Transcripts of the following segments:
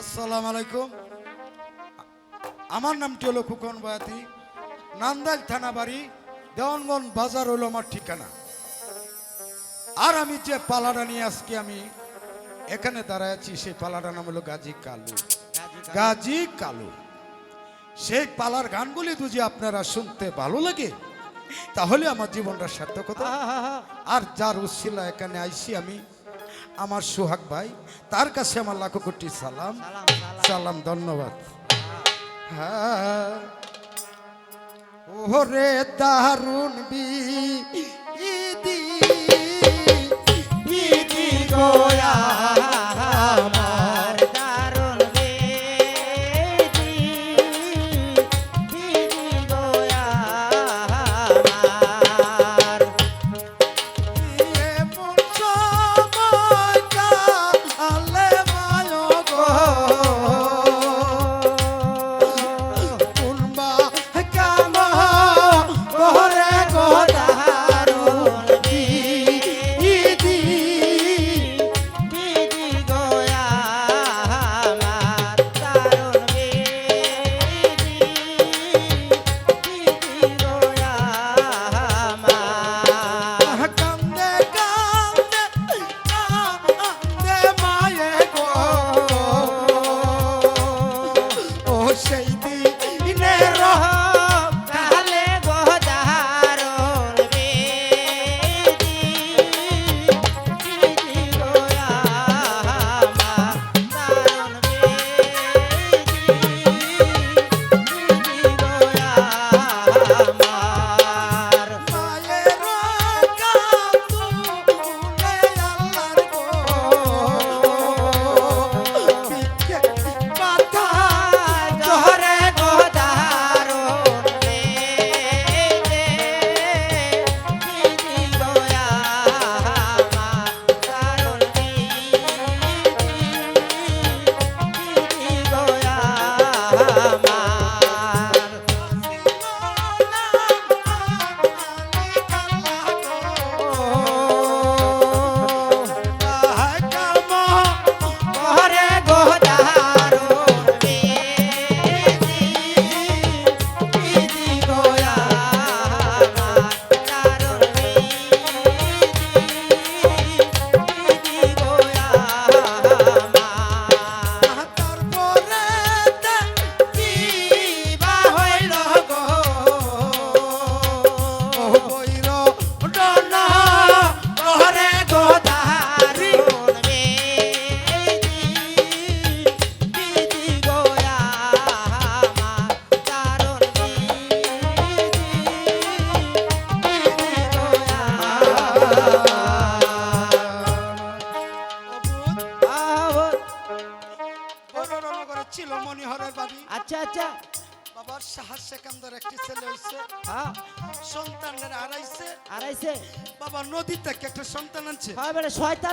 আসসালামু আলাইকুম। আমার নামটি হলো খুকন বয়াতি নান্দাইল থানা বাড়ি দেওয়ানগঞ্জ বাজার হলো আমার ঠিকানা। আর আমি যে পালাটা নিয়ে আজকে আমি এখানে দাঁড়ায় আছি সেই পালাটার নাম হলো গাজী কালু। গাজী কালু। সেই পালার গানগুলি যদি আপনারা শুনতে ভালো লাগে তাহলে আমার জীবনটা সার্থকতা আর যার উচ্ছিলা এখানে আইসি আমি আমার সোহাগ ভাই তার কাছে আমার লাখো কোটি সালাম। সালাম ধন্যবাদ। হ্যাঁ। ওরে দারুণ বি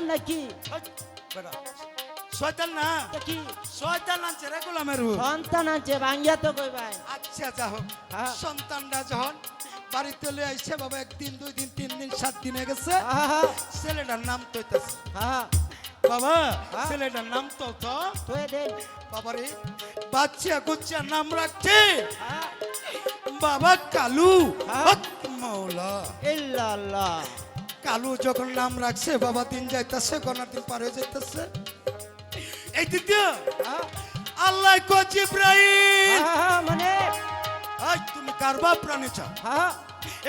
নাকি শয়তান না কি শয়তান আনছে রে গোলামের সন্তান আছে ভাঙ্গিয়া তো কই ভাই আচ্ছা যা হোক। সন্তানরা যখন বাড়িতে লয়ে আইছে বাবা একদিন দুই দিন তিন দিন সাত দিন হয়ে গেছে ছেলেটার নাম তৈতেছে হ্যাঁ বাবা। ছেলেটার নাম তো তো তো বাবারে বাচ্চা কুচ্চা নাম রাখছে বাবা কালু। হক ইল্লাল্লাহ কালু যখন নাম রাখছে বাবা দিন যাইতেছে গনার দিন পার হয়ে যাইতেছে। এই দ্বিতীয়? হ্যাঁ। আল্লাহ কো জিব্রাইল। হ্যাঁ, মানে? আজ তুমি কারবা প্রাণে চাও? হ্যাঁ।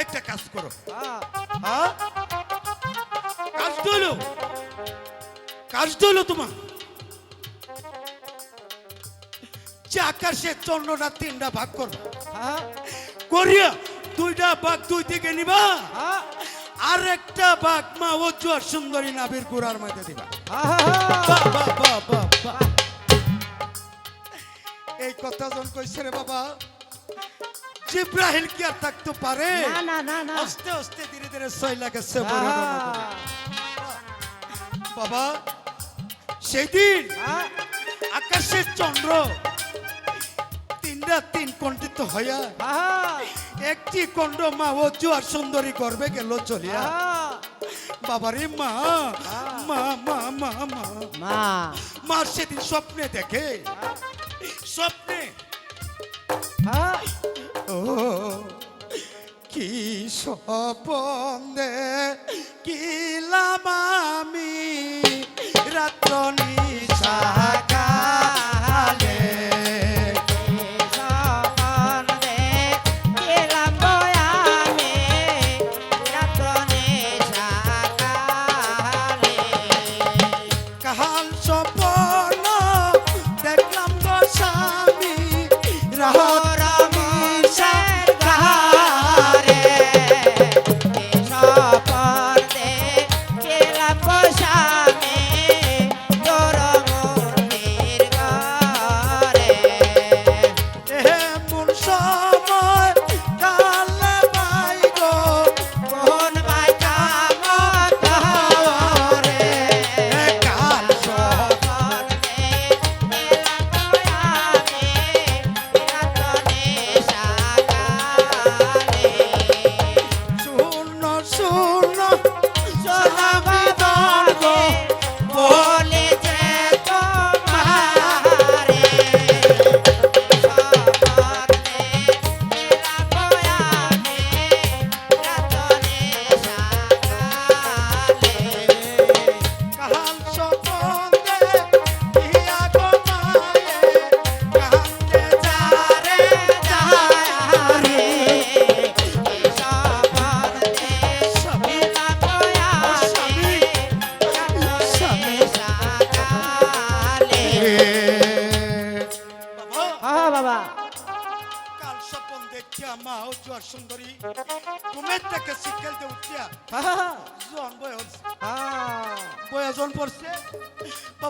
একটা কাজ করো। হ্যাঁ। হ্যাঁ? কাজ হলো কাজ হলো তোমার। যে আকাশে চন্দ্রটা তিনটা ভাগ করবা। হ্যাঁ। করিয়া দুইটা ভাগ দুই দিকে নিবা। হ্যাঁ। আর একটা ভাগ মা উজ্জ্বল সুন্দরী নাবির গুড়ার মধ্যে দিবা। এই কথা জন কইছে রে বাবা জিব্রাহিল কি আর থাকতে পারে? না না না আস্তে আস্তে ধীরে ধীরে সইলা গেছে হ্যাঁ বাবা সেই দিন হ্যাঁ। আকাশের চন্দ্র তিনটা তিন কণ্ঠিত হইয়া হ্যাঁ একটি কণ্ড মা ও আর সুন্দরী গর্বে গেল চলিয়া। বাবারে মা মা মা মা মা। মা। মা সেদিন স্বপ্নে দেখে স্বপ্নে। ও কি স্বপন দে কিলাম আমি? রাত্র নিশাকালে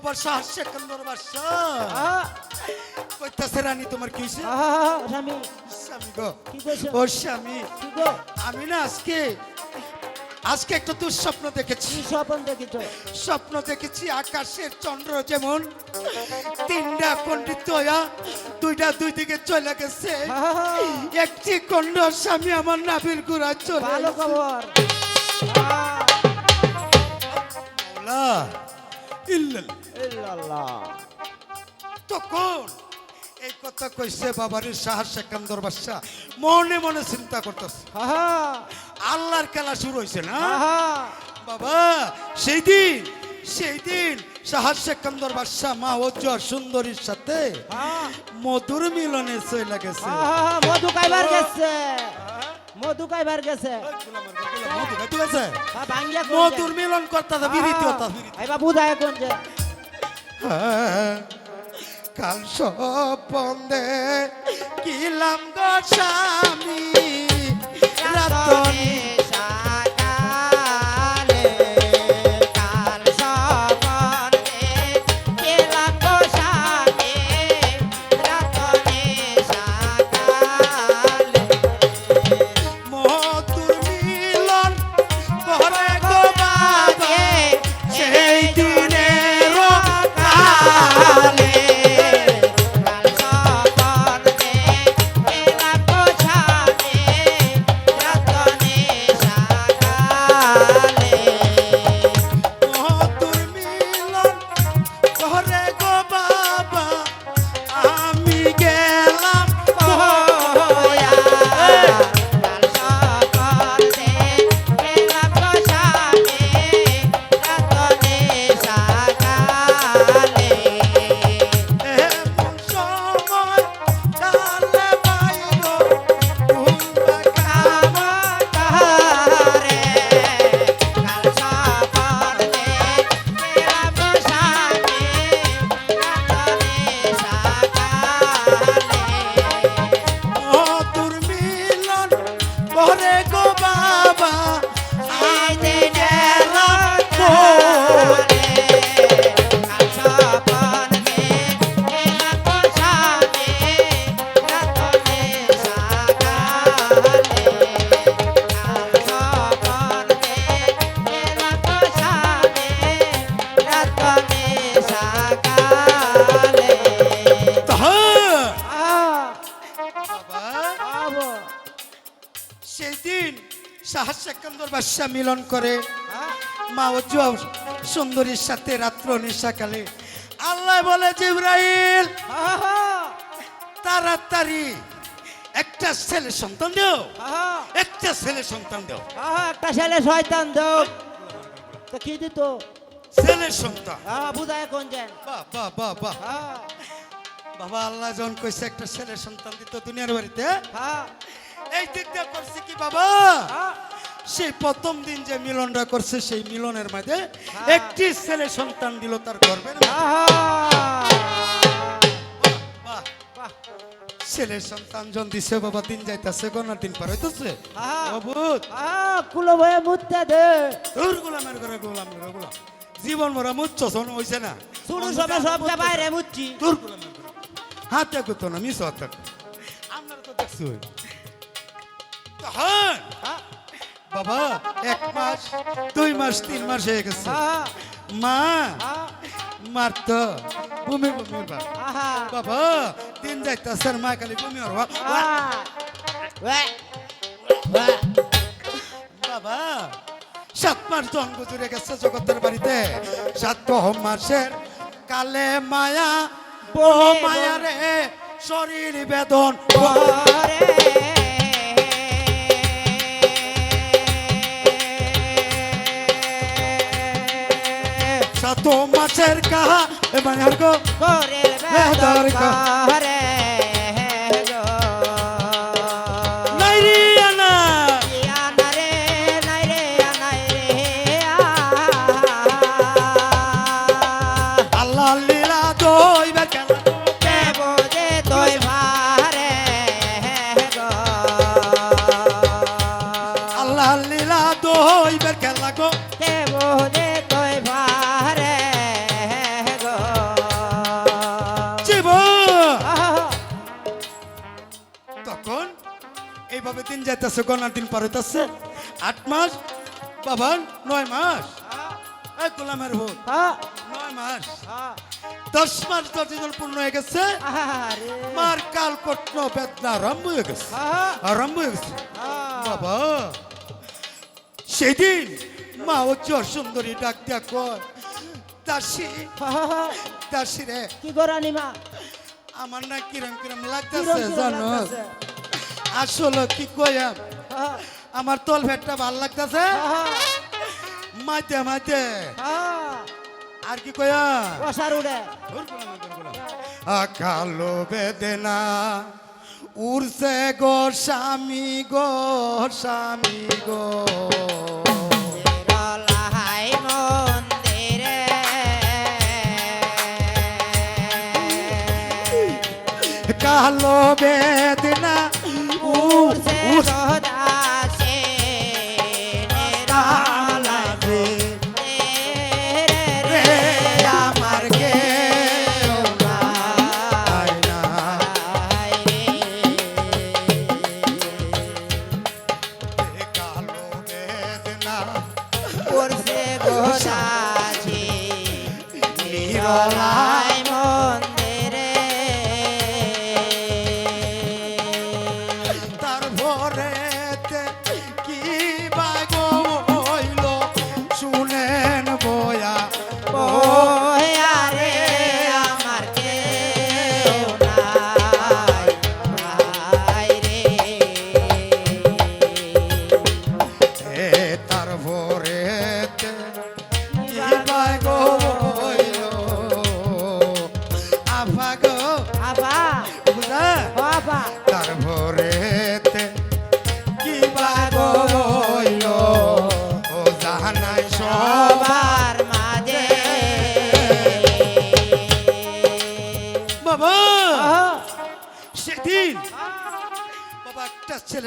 বাবার সেকেন্দর বাসা কইতাছে রানী তোমার কি হইছে? স্বামী। স্বামী গো। কি কইছো? ও স্বামী। কি গো? আমি না আজকে আজকে একটা দুঃস্বপ্ন দেখেছি। স্বপন স্বপ্ন দেখেছি আকাশের চন্দ্র যেমন। তিনটা খণ্ডিত হইয়া দুইটা দুই দিকে চলে গেছে। একটি খণ্ড স্বামী আমার নাভির গুড়া চলে ভালো খবর। তখন এই কথা কইছে বাবারের সাহস সেকান্দর মনে মনে চিন্তা করতেছে। হ্যাঁ, আল্লাহর খেলা শুরু হয়েছে না? হ্যাঁ, বাবা সেই দিন সেই দিন সাহার সেকান্দর বাদশাহ মা ওজ্জর সুন্দরীর সাথে হ্যাঁ, মধুর মিলনে চলে গেছে। হ্যাঁ, মধু খাইবার গেছে? মধু খাইবার গেছে? ভাঙ্গিয়া কোন মধুর মিলন করতে বিরিতি বাবু যায় কোন যে হ্যাঁ, কাল স্বপন কিলাম গো স্বামী রাতনি মিলন করে। হ্যাঁ মা ও জুয়া সুন্দরীর সাথে রাত্র নিশাকালে। আল্লাহ বলে জিব্রাইল তাড়াতাড়ি। একটা ছেলে সন্তান দেও। একটা ছেলে সন্তান দেও। একটা ছেলে শয়তান দেও। তো কি দিত? ছেলে সন্তান। আহা বুঝায় কোন যেন। বাহ বাহ বাহ বাবা আল্লাহ যখন কইছে একটা ছেলে সন্তান দিত দুনিয়ার বাড়িতে আহা, এই দিক দিয়ে করছে কি বাবা? আহা, সেই প্রথম দিন যে মিলনটা করছে সেই মিলনের মাঝে হ্যাঁ। একটি ছেলে সন্তান দিল তার বাহ, ছেলে সন্তান জন দিছে বাবা দিন যাইতাছে গণার দিন পার হইতেছে হ্যাঁ। আহা, কুলো ভয়ে মুততে দে তোর গোলামের ঘরে গোলাম গোলাম। জীবন মরা মুচ্ছ শোন হইছে না? শুরু সবে সবকে বাইরে মুচ্ছি। তোর গোলামের ঘরে হাতে গুতো না মিস হাতে আমরা তো দেখছি আহা, বাবা এক মাস দুই মাস তিন মাস হয়ে গেছে। মা মার তো বা আহা, বাবা দিন যাইতাছে মা খালি ওয়ে, বাবা সাত মাস জন্ম জুড়ে গেছে জগতের বাড়িতে। সাত মাসের কালে মায়া ও মায়া রে শরীর বেদন। সাত মাসের কাহা এ গো করের বেদর করে যাইতেছে গণার দিন পার হইতেছে। আট মাস বাবা নয় মাস। এই গোলামের ভোট নয় মাস। দশ মাস দশ দিন পূর্ণ হয়ে গেছে। মার কাল কটন বেদনা আরম্ভ হয়ে গেছে। আরম্ভ হয়ে গেছে। বাবা সেদিন মা ও চর সুন্দরী ডাক দিয়া কয় দাসী আহা, দাসী রে। কি গোরানি মা আমার না কিরম কিরম লাগতেছে জানো? আসলে কি কয়াম আহা, আমার তল ভেটটা ভালো লাগতেছে? মাইতে মাইতে। আর কি কয়া উড়ে। কালো বেদনা উড়ছে গো স্বামী গো স্বামী গো। কালো বেদনা উড়ছে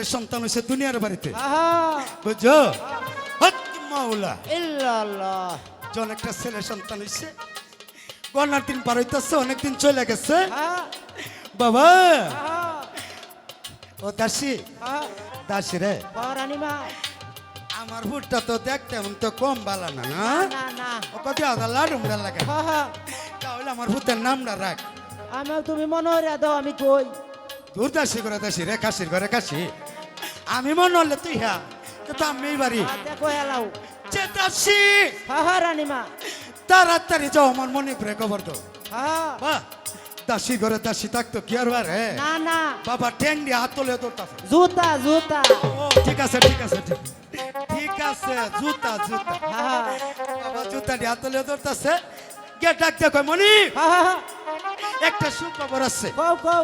একটা সন্তান হয়েছে দুনিয়ার বাড়িতে। বুঝছ? মাওলা। একটা ছেলে সন্তান হয়েছে গণার দিন পার হইতেছে অনেকদিন চলে গেছে। আহা, বাবা। ও দাসি। দাসী রে। আমার ভুটটা তো দেখতে এমন তো কম বালা না না? ও কত আদা লাডু মুড়া লাগে। তাহলে আমার ভূতের নামটা রাখ। আমার তুমি মনে হয় দাও আমি কই? দূর দাসী করে দাসী রে কাশির ঘরে কাশি আমি মনে হলে তুই হ্যাঁ তো আমি বাড়ি। দেখো এলাও। যে দাসী। আহা মা তাড়াতাড়ি যাও আমার মনে করে খবর দাও। হ্যাঁ দাসী ঘরে দাসী থাকতো কি আর বার হে না না। বাবা ট্যাং দিয়ে হাত তোলে ধরতাছে। জুতা জুতা। ঠিক আছে ঠিক আছে ঠিক ঠিক আছে জুতা জুতা। বাবা জুতা দিয়ে হাত তোলে ধরতাছে। গে ডাক দে কয় মনি একটা সুখবর আছে। কও কও।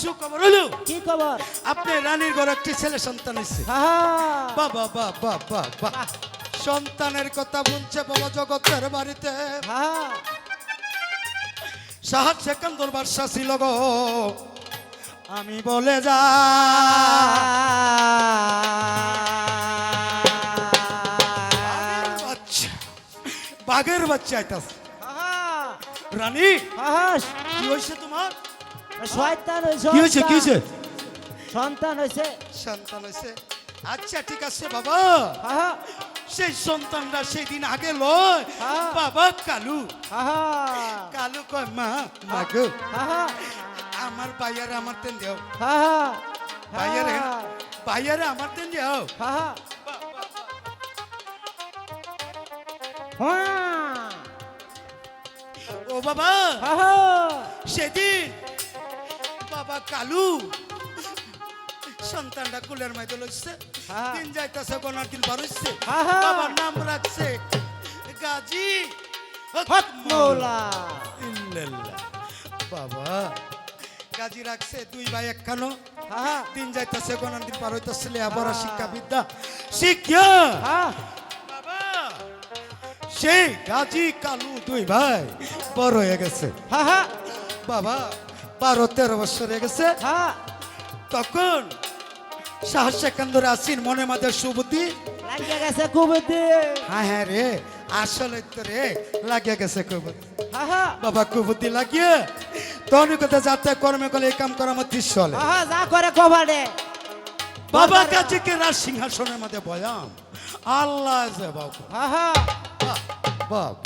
সুখবর হলো? কি খবর? আপনি রানীর ঘরে একটি ছেলে সন্তান হয়েছে। হ্যাঁ বাবা বাবা বাবা সন্তানের কথা বলছে বাবা জগতের বাড়িতে। হ্যাঁ সাহায্য সেকান্দর বাদশা ছিল গো। আমি বলে যা। বাঘের বাচ্চা। বাঘের বাচ্চা আইতাছে। হ্যাঁ রানী কি হয়েছে তোমার? শয়তান হইছে কি হয়েছে কি হয়েছে? সন্তান হইছে সন্তান হয়েছে। আচ্ছা ঠিক আছে বাবা। হ্যাঁ সেই সন্তানটা সেই দিন আগে লয়। বাবা কালু। হ্যাঁ কালু কয় মা মা গো হ্যাঁ আমার বাইয়ারে আমার তেন দেও। হ্যাঁ বাইয়ারে বাইয়ারে আমার তেন দেও। হ্যাঁ হ্যাঁ ও বাবা হ্যাঁ সেদিন বাবা কালু। সন্তানটা কুলের মাইতে লইছে। হ্যাঁ। দিন যাইতাছে গনার দিন বার হইছে। হ্যাঁ, হ্যাঁ। বাবার নাম রাখছে গাজী হক মৌলা ইল্লাল্লাহ। বাবা গাজী রাখছে দুই ভাই একখানো। হ্যাঁ দিন যাইতাছে গনার দিন পার হইতাছে লেখাপড়া শিক্ষা বিদ্যা শিক্ষা। হ্যাঁ। বাবা সেই গাজী কালু দুই ভাই বড় হয়ে গেছে। হ্যাঁ। বাবা বারো তেরো বছর হয়ে গেছে। তখন সাহস সেকান্দরে আসিন মনে মাঝে সুবুদ্ধি। লাগিয়ে গেছে কুবুদ্ধি। হ্যাঁ হ্যাঁ রে আসলে তো রে লাগিয়ে গেছে কুবুদ্ধি। বাবা কুবুদ্ধি লাগিয়ে তখন কথা যাতে কর্মে করলে এই কাম করা আমার দৃশ্য হলে যা করে কবাডে বাবা কাজীকে রাজ সিংহাসনের মধ্যে বয়াম আল্লাহ যে বাবা। বাবা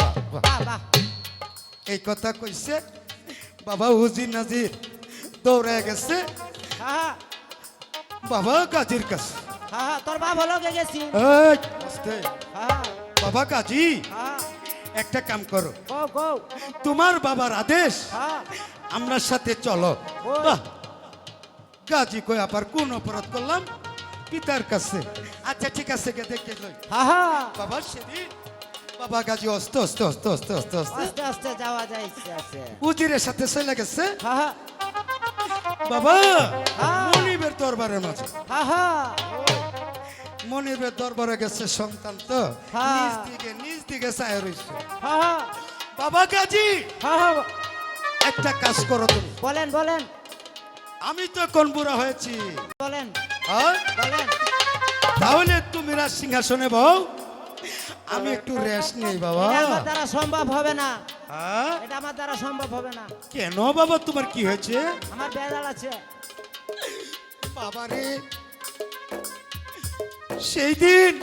এই কথা কইছে বাবা উজির নাজির দৌড়ে গেছে। বাবা কাজীর কাছে। তোর হলো গেছি? বাবা কাজী একটা কাম করো। তোমার বাবার আদেশ। আমরা সাথে চলো। বাহ কই আবার কোন অপরাধ করলাম? পিতার কাছে। আচ্ছা ঠিক আছে গে দেখে বাবা সেদিন বাবা গাজী অস্ত অস্ত অস্ত অস্ত অস্ত অস্ত। আস্তে আস্তে যাওয়া যায় ইচ্ছে আছে। উজিরের সাথে চলে গেছে। হ্যাঁ বাবা। মনিবের দরবারের মাঝে। মনিবের দরবারে গেছে সন্তান তো। নিজ দিকে নিজ দিকে চায় রইছে বাবা গাজী একটা কাজ করো তুমি। বলেন বলেন। আমি তো কোন বুড়া হয়েছি। বলেন। হ্যাঁ? বলেন। তাহলে তুমি রাজ সিংহাসনে বউ। আমি একটু রেস্ট নেই বাবা। এটা আমার দ্বারা সম্ভব হবে না। হ্যাঁ? এটা আমার দ্বারা সম্ভব হবে না। কেন বাবা তোমার কি হয়েছে? আমার বেজাল আছে। বাবা রে। সেই দিন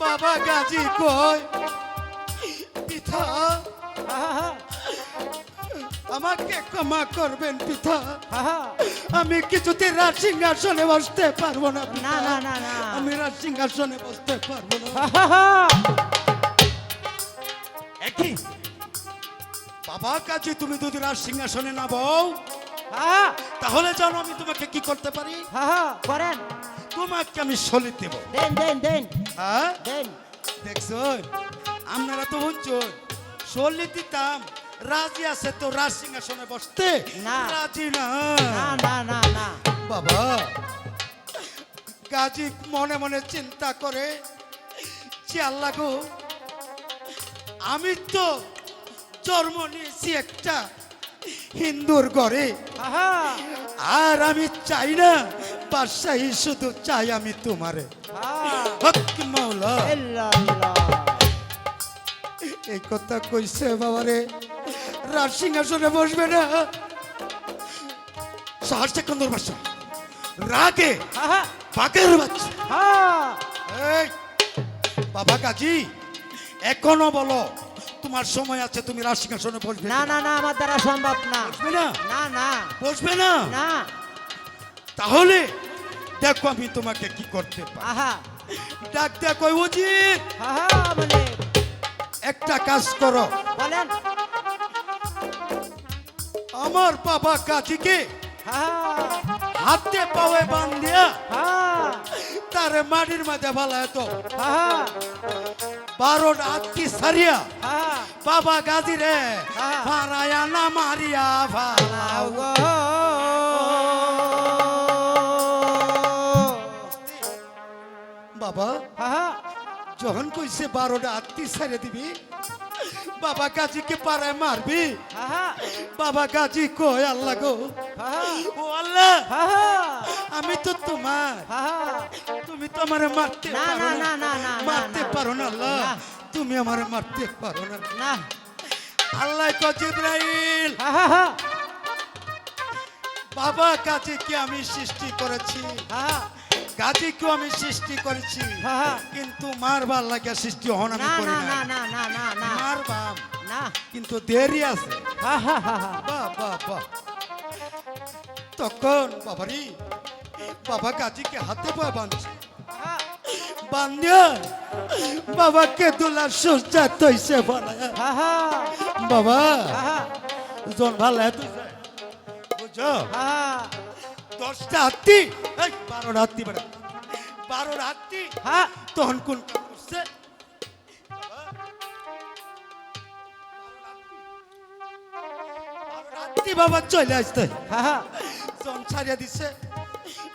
বাবা গাজী কয় হ্যাঁ আমাকে ক্ষমা করবেন পিতা। আমি কিছুতে রাজ সিংহাসনে বসতে পারব না না, না, না, না। আমি রাজ সিংহাসনে বসতে পারব না। একই বাবা কাছে তুমি যদি রাজ সিংহাসনে না বউ হ্যাঁ তাহলে জানো আমি তোমাকে কি করতে পারি? করেন। তোমাকে আমি সলিত দেব। দেন দেন দেন। হ্যাঁ? দেন। দেখছ? আপনারা তো শুনছেন সলিত দিতাম। রাজি আছে তো রাজ সিংহাসনে বসতে? না। রাজি না। না না না না। বাবা গাজী মনে মনে চিন্তা করে যে আল্লাহ গো আমি তো জন্ম নিয়েছি একটা হিন্দুর ঘরে। আর আমি চাই না বাদশাহী শুধু চাই আমি তোমারে। হ্যাঁ। হক মাওলা। এই কথা কইছে বাবারে। রাজ সিংহাসনে বসবে না। সাহস সেকন্দর বাসা রাগে? বাঘের বাচ্চা। বাবা কাজী এখনও বলো তোমার সময় আছে তুমি রাজ সিংহাসনে বসবে না না না আমার দ্বারা সম্ভব না। বসবে না? না না। বসবে না? না। তাহলে দেখো আমি তোমাকে কি করতে পারি। আহা। ডাক দেখো উচিত হ্যাঁ মানে একটা কাজ করো। বলেন। আমার বাবা কাজীকে হ্যাঁ। হাতে পাওয়ে বান্ধিয়া হ্যাঁ। তারে মাটির মাঝে ভালায় তো। হ্যাঁ। বারোটা আত্মি সারিয়া হ্যাঁ। বাবা গাজী রে। ফারায়া না মারিয়া গো। বাবা হ্যাঁ। যখন কইছে বারোটা আত্মি সারিয়া দিবি বাবা গাজীকে পারায় মারবি। বাবা গাজী কয় আল্লাহ গো ও আল্লাহ আমি তো তোমার তুমি তো আমারে মারতে পারো না, না, না, না, মারতে পারো না আল্লাহ। তুমি আমারে মারতে পারো না। না। আল্লাহ হ্যাঁ বাবা গাজীকে আমি সৃষ্টি করেছি। হ্যাঁ গাজীকেও আমি সৃষ্টি করেছি। হ্যাঁ। কিন্তু মারবার লাগে সৃষ্টি হন আমি না করি না না না না না না। না মারবাম না। কিন্তু দেরি আছে। হ্যাঁ হ্যাঁ হ্যাঁ হ্যাঁ। বাহ বাহ বাহ তখন বাবারি বাবা গাজীকে হাতে পায়ে বাঁধছে। হ্যাঁ। বান্ধিয়া বাবাকে হ্যাঁ হ্যাঁ। বাবা হ্যাঁ জন ভালো বুঝছ? হ্যাঁ। দশটা হাতি এই, বারোটা হাতি বেড়া। বারোটা হাতি হ্যাঁ। তখন কোন কাম করছে? হাতি বাবা চলে আসতে। হ্যাঁ জন ছাড়িয়া দিছে।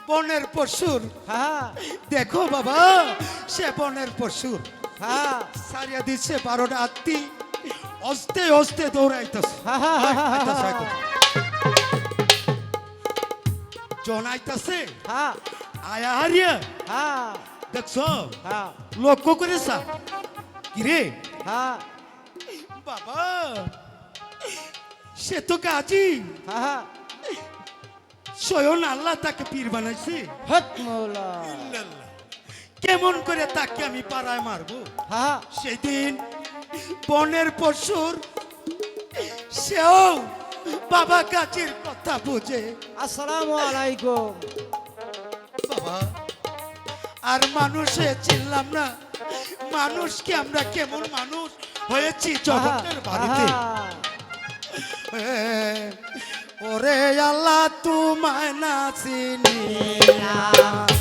বনের পশুর। হ্যাঁ দেখো বাবা সে বনের পশুর। হ্যাঁ। সারিয়া দিচ্ছে বারোটা আত্মি অস্তে অস্তে দৌড়াইতেছে। হ্যাঁ হ্যাঁ হ্যাঁ আইতাছে, হ্যাঁ আয়া হারিয়া হ্যাঁ দেখছ হ্যাঁ লক্ষ্য করেছ কিরে হ্যাঁ বাবা সে তো কাজী হ্যাঁ স্বয়ং আল্লাহ তাকে পীর বানাইছে কেমন করে তাকে আমি পাড়ায় মারবো সেদিন বনের পশুর সেও বাবা গাছের কথা বোঝে। আসসালামু আলাইকুম। বাবা আর মানুষে চিনলাম না। মানুষকে আমরা কেমন মানুষ হয়েছি জগতের বাড়িতে। ওরে আল্লাহ তোমায় না চিনি জীবনে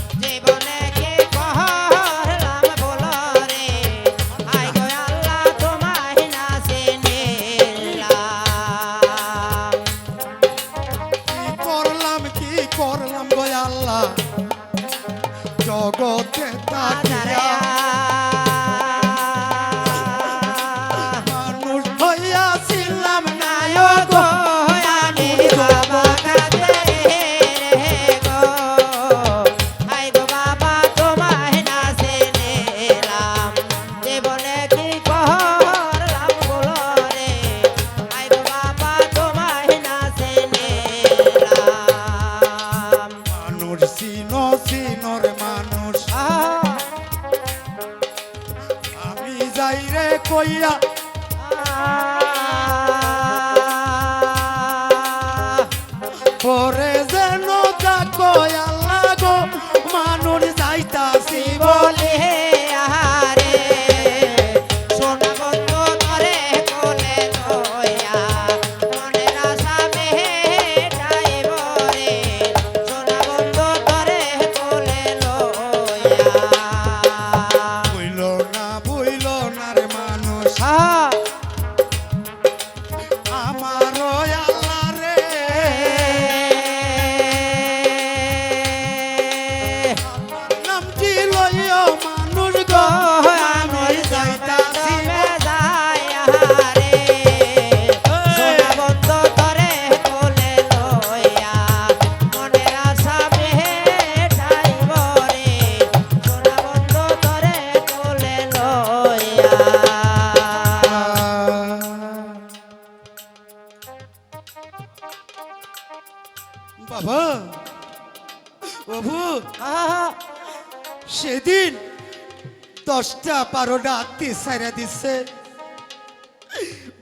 বারোটা আত্মি সাইরা দিচ্ছে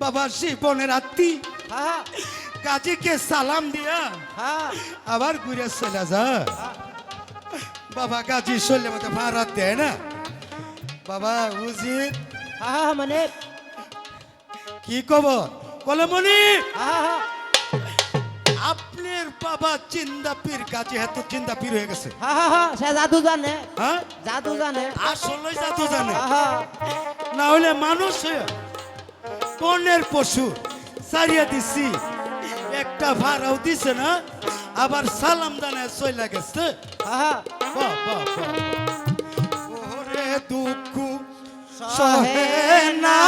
বাবা শিবনের আত্মি। কাজীকে সালাম দিয়া আবার ঘুরে চলে যা বাবা গাজী শরীরের মধ্যে ভাড়া দেয় না। বাবা উজিত মানে? কি কব কলমনি পীরের বাবা চিন্দা পীর কাজী এত চিন্দা পীর হয়ে গেছে। সে জাদু জানে। হ্যাঁ? জাদু জানে। আসলে জাদু জানে। না হলে মানুষ কনের পশু সারিয়া দিছি। একটা ভাড়াও দিছে না আবার সালাম দানে চলে গেছে। দুঃখ সহে না।